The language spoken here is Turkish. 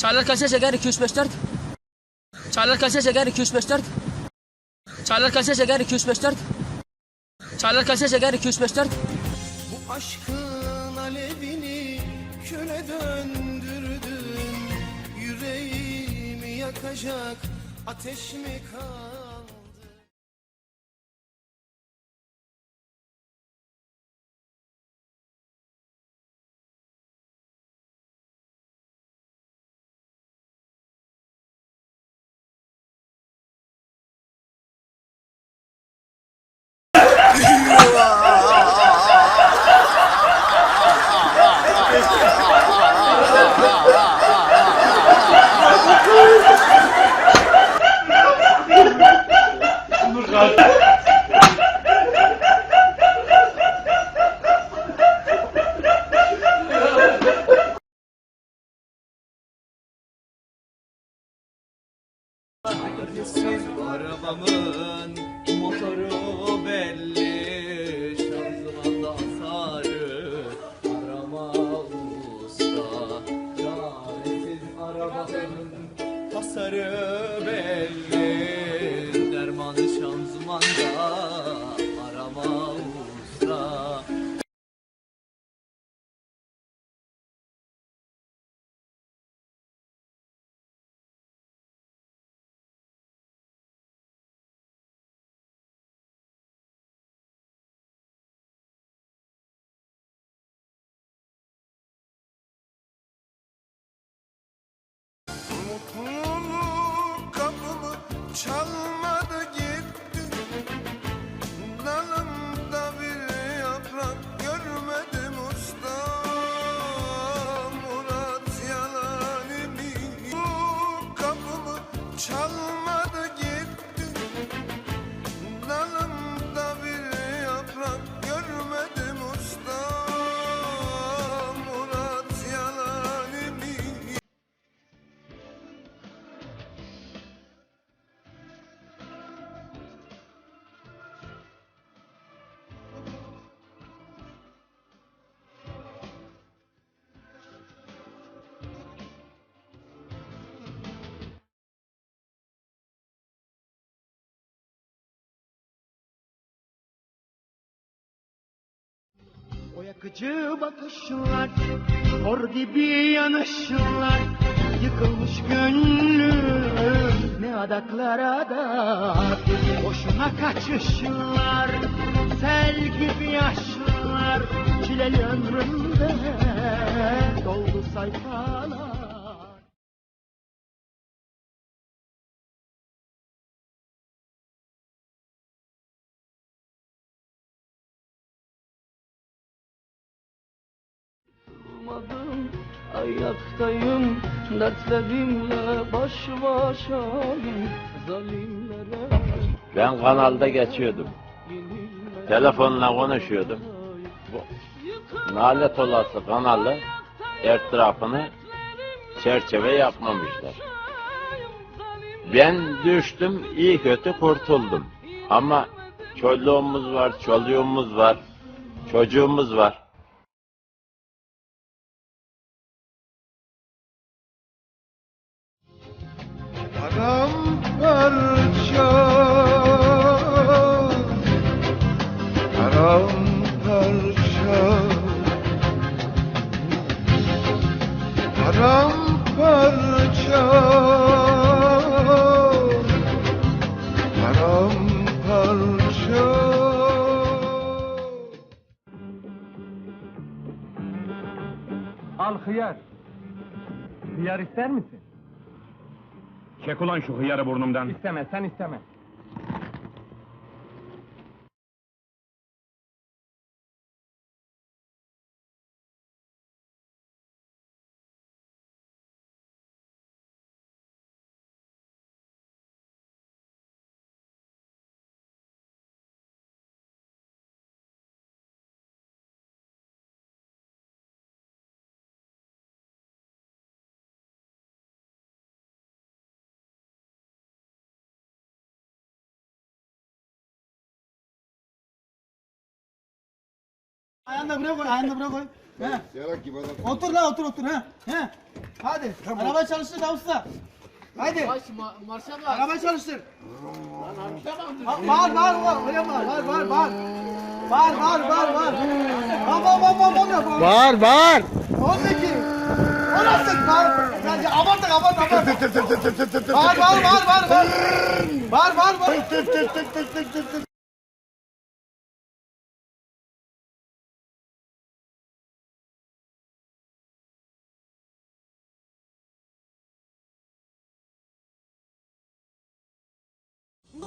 Çaylar kaça şeker 2 3 5 4. Çaylar kaça şeker 2 3 5 4. Çaylar kaça şeker 2 3 5 4. Çaylar kaça şeker 2 3 5 4. Bu aşkın alevini köle döndürdün Yüreğimi yakacak ateş mi kaldı? Arabamın motoru belli Şanzımanda hasarı Arama usta Çaresiz arabamın hasarı belli Dermanı şanzımanda 음. O yakıcı bakışlar, kor gibi yanışlar Yıkılmış gönlüm ne adaklara da. Boşuna kaçışlar, sel gibi yaşlar Çileli ömrümde doldu sayfalar Durmadım, ayaktayım Dertlerimle baş başayım Zalimlere Ben kanalda geçiyordum. Telefonla konuşuyordum. Bu nalet olası kanalı etrafını çerçeve yapmamışlar. Ben düştüm, iyi kötü kurtuldum. Ama çoluğumuz var, çoluğumuz var, çocuğumuz var. Al hıyar. Hıyar ister misin? Çek ulan şu hıyarı burnumdan. İsteme, sen isteme. Ayağını buraya koy, ayağını buraya koy. He. Otur la otur otur ha. He. Hadi. Araba çalıştır da usta. Hadi. Araba çalıştır. Va- Var var var. Öyle var var var var. Var var var var. Var var var var var. Var var. 12. 16 var. Ya abart abart abart. Var var var var var. Var var var.